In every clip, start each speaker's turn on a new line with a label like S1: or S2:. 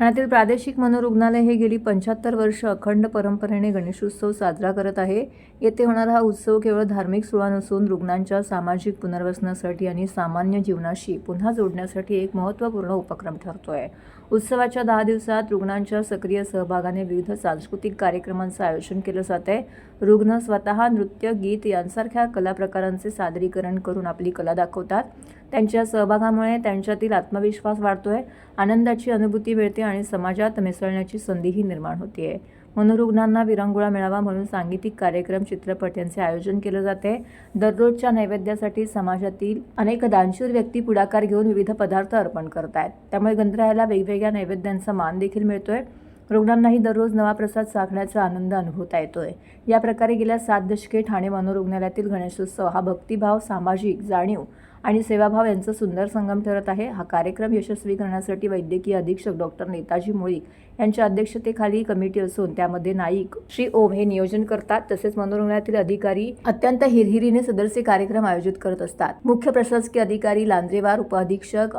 S1: ठाण्यातील प्रादेशिक मनोरुग्णालय हे गेली पंच्याहत्तर वर्ष अखंड परंपरेने गणेशोत्सव साजरा करत आहे. येथे होणारा हा उत्सव केवळ धार्मिक सोहळा नसून रुग्णांच्या सामाजिक पुनर्वसनासाठी आणि सामान्य जीवनाशी पुन्हा जोडण्यासाठी एक महत्त्वपूर्ण उपक्रम ठरतो आहे उत्सवाच्या दहा दिवसात रुग्णांच्या सक्रिय सहभागाने विविध सांस्कृतिक कार्यक्रमांचं आयोजन केलं जात आहे. रुग्ण स्वतः नृत्य गीत यांसारख्या कला प्रकारांचे सादरीकरण करून आपली कला दाखवतात. त्यांच्या सहभागामुळे त्यांच्यातील आत्मविश्वास वाढतो आहे आनंदाची अनुभूती मिळते आणि समाजात मिसळण्याची संधीही निर्माण होते. आहे मनोरुग्णांना विरंगुळा मिळावा म्हणून सांगीतिक कार्यक्रम चित्रपट यांचे आयोजन केलं जाते. दररोजच्या नैवेद्यासाठी समाजातील अनेक दानशूर व्यक्ती पुढाकार घेऊन विविध पदार्थ अर्पण करत आहेत त्यामुळे गंधरायाला वेगवेगळ्या नैवेद्यांचा मान देखील मिळतोय. रुग्णांनाही दररोज नवा प्रसाद चाखण्याचा आनंद अनुभवता येतोय. या प्रकारे गेल्या सात दशके ठाणे मनोरुग्णालयातील गणेशोत्सव हा भक्तिभाव सामाजिक जाणीव आणि सेवाभाव यांचा सुंदर संगम ठरत आहे. हा कार्यक्रम यशस्वी करण्यासाठी वैद्यकीय अधीक्षक डॉक्टर नेताजी मुळीक यांच्या अध्यक्षतेखाली कमिटी असून त्यामध्ये नाईक श्री ओम हे नियोजन करतात. तसेच मनोरुग्णालयातील अधिकारी अत्यंत हिरहिरीने सदरचे कार्यक्रम आयोजित करत असतात. मुख्य प्रशासकीय अधिकारी लांद्रेवार उपअधीक्षक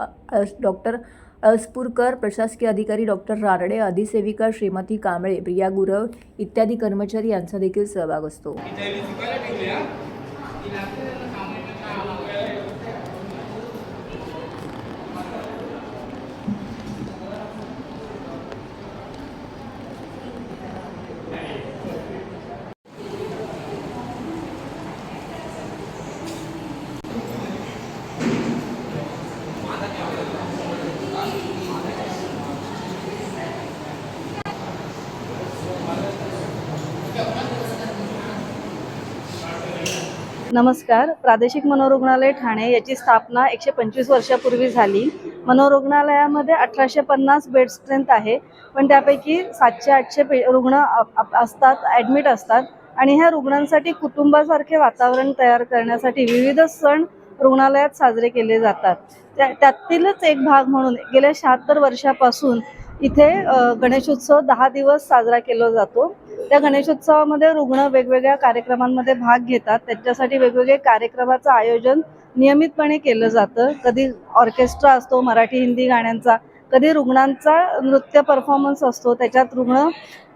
S1: डॉक्टर अलसपूरकर प्रशासकीय अधिकारी डॉक्टर रानडे अधिसेविका श्रीमती कांबळे प्रिया गुरव इत्यादी कर्मचारी यांचा देखील सहभाग असतो.
S2: नमस्कार. प्रादेशिक मनोरुग्णालय ठाणे याची स्थापना एकशे पंचवीस वर्षापूर्वी झाली. मनोरुग्णालयामध्ये अठराशे पन्नास बेड स्ट्रेंथ आहे. पण त्यापैकी सातशे आठशे पे रुग्ण असतात ॲडमिट असतात. आणि ह्या रुग्णांसाठी कुटुंबासारखे वातावरण तयार करण्यासाठी विविध सण रुग्णालयात साजरे केले जातात. त्या त्यातीलच एक भाग म्हणून गेल्या शहात्तर वर्षापासून इथे गणेशोत्सव दहा दिवस साजरा केला जातो. त्या गणेशोत्सवामध्ये रुग्ण वेगवेगळ्या कार्यक्रमांमध्ये भाग घेतात. त्यांच्यासाठी वेगवेगळे कार्यक्रमाचं आयोजन नियमितपणे केलं जातं. कधी ऑर्केस्ट्रा असतो मराठी हिंदी गाण्यांचा. कधी रुग्णांचा नृत्य परफॉर्मन्स असतो. त्याच्यात रुग्ण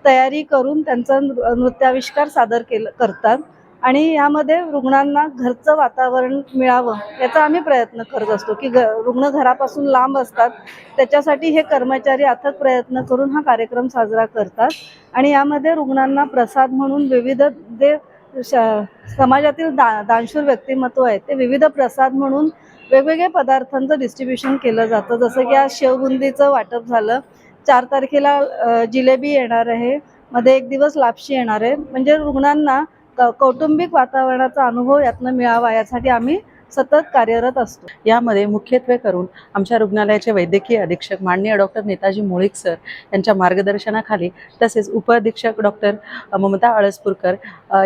S2: तयारी करून त्यांचा नृ- नृत्याविष्कार सादर केलं करतात. आणि यामध्ये रुग्णांना घरचं वातावरण मिळावं याचा आम्ही प्रयत्न करत असतो की घ रुग्ण घरापासून लांब असतात. त्याच्यासाठी हे कर्मचारी अथक प्रयत्न करून हा कार्यक्रम साजरा करतात. आणि यामध्ये रुग्णांना प्रसाद म्हणून विविध जे श- समाजातील दा दानशूर व्यक्तिमत्व आहेत ते विविध प्रसाद म्हणून वेगवेगळ्या पदार्थांचं डिस्ट्रीब्युशन केलं जातं. जसं की आज शेवबुंदीचं वाटप झालं. चार तारखेला जिलेबी येणार आहे. मध्ये एक दिवस लापशी येणार आहे. म्हणजे रुग्णांना कौटुंबिक वातावरणाचा अनुभव यातनं मिळावा यासाठी आम्ही सतत कार्यरत असतो.
S3: यामध्ये मुख्यत्वे करून आमच्या रुग्णालयाचे वैद्यकीय अधीक्षक माननीय डॉक्टर नेताजी मुळीक सर यांच्या मार्गदर्शनाखाली तसेच उपअधीक्षक डॉक्टर ममता अळसपूरकर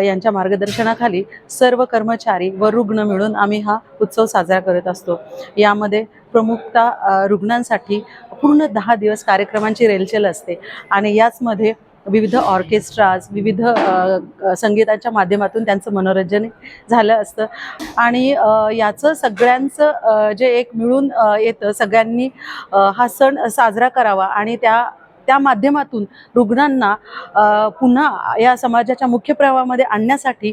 S3: यांच्या मार्गदर्शनाखाली सर्व कर्मचारी व रुग्ण मिळून आम्ही हा उत्सव साजरा करत असतो. यामध्ये प्रमुखता रुग्णांसाठी पूर्ण दहा दिवस कार्यक्रमांची रेलचेल असते आणि याचमध्ये विविध ऑर्केस्ट्राज विविध संगीताच्या माध्यमातून त्यांचं मनोरंजन झालं असतं. आणि याचं सगळ्यांचं जे एक मिळून येतं सगळ्यांनी हा सण साजरा करावा आणि त्या त्या माध्यमातून रुग्णांना पुन्हा या समाजाच्या मुख्य प्रवाहामध्ये आणण्यासाठी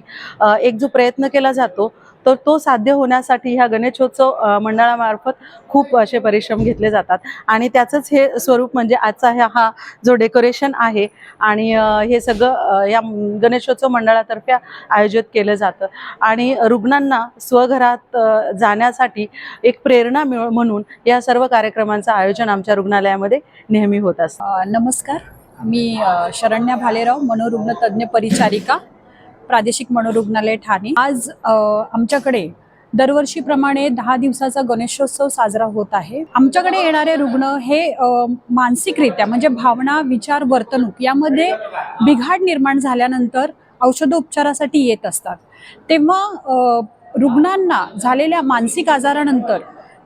S3: एक जो प्रयत्न केला जातो तर तो साध्य होण्यासाठी ह्या गणेशोत्सव मंडळामार्फत खूप असे परिश्रम घेतले जातात. आणि त्याचंच हे स्वरूप म्हणजे आजचा ह्या हा जो डेकोरेशन आहे आणि हे सगळं या गणेशोत्सव मंडळातर्फे आयोजित केलं जातं. आणि रुग्णांना स्वघरात जाण्यासाठी एक प्रेरणा मिळ म्हणून या सर्व कार्यक्रमांचं आयोजन आमच्या रुग्णालयामध्ये नेहमी होत असतं.
S4: नमस्कार. मी शरण्या भालेराव मनोरुग्ण तज्ज्ञ परिचारिका. प्रादेशिक मनोरुग्णालय ठाणे. आज आमच्याकडे दरवर्षीप्रमाणे दहा दिवसाचा गणेशोत्सव साजरा होत आहे. आमच्याकडे येणारे रुग्ण हे मानसिकरित्या म्हणजे भावना विचार वर्तणूक यामध्ये बिघाड निर्माण झाल्यानंतर औषधोपचारासाठी येत असतात. तेव्हा रुग्णांना झालेल्या मानसिक आजारानंतर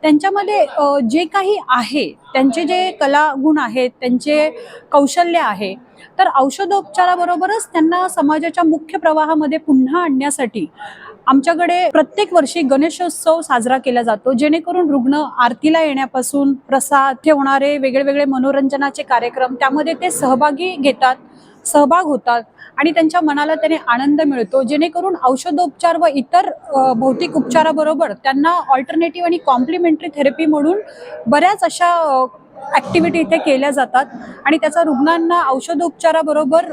S4: त्यांच्यामध्ये जे काही आहे त्यांचे जे कला गुण आहेत त्यांचे कौशल्य आहे तर औषधोपचाराबरोबरच त्यांना समाजाच्या मुख्य प्रवाहामध्ये पुन्हा आणण्यासाठी आमच्याकडे प्रत्येक वर्षी गणेशोत्सव साजरा केला जातो जेणेकरून रुग्ण आरतीला येण्यापासून प्रसाद ठेवणारे वेगळे वेगळे मनोरंजनाचे कार्यक्रम त्यामध्ये ते सहभागी घेतात. सहभाग होतात आणि त्यांच्या मनाला त्याने आनंद मिळतो जेणेकरून औषधोपचार व इतर भौतिक उपचाराबरोबर त्यांना ऑल्टरनेटिव्ह आणि कॉम्प्लिमेंटरी थेरपी म्हणून बऱ्याच अशा ॲक्टिव्हिटी इथे केल्या जातात. आणि त्याचा रुग्णांना औषधोपचाराबरोबर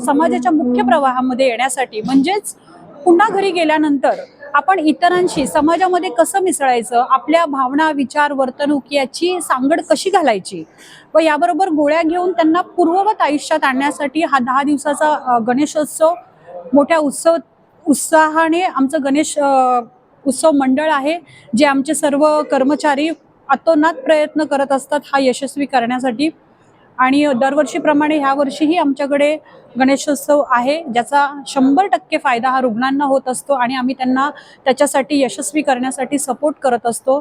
S4: समाजाच्या मुख्य प्रवाहामध्ये येण्यासाठी म्हणजेच पुन्हा घरी गेल्यानंतर आपण इतरांशी समाजामध्ये कसं मिसळायचं? आपल्या भावना विचार वर्तणूक याची सांगड कशी घालायची? व याबरोबर गोळ्या घेऊन त्यांना पूर्ववत आयुष्यात आणण्यासाठी हा दहा दिवसाचा गणेशोत्सव मोठ्या उत्सव उत्साहाने आमचं गणेश उत्सव मंडळ आहे जे आमचे सर्व कर्मचारी अतोनात प्रयत्न करत असतात हा यशस्वी करण्यासाठी. आणि दरवर्षीप्रमाणे ह्या वर्षीही आमच्याकडे गणेशोत्सव आहे ज्याचा शंभर टक्के फायदा हा रुग्णांना होत असतो आणि आम्ही त्यांना त्याच्यासाठी यशस्वी करण्यासाठी सपोर्ट करत असतो.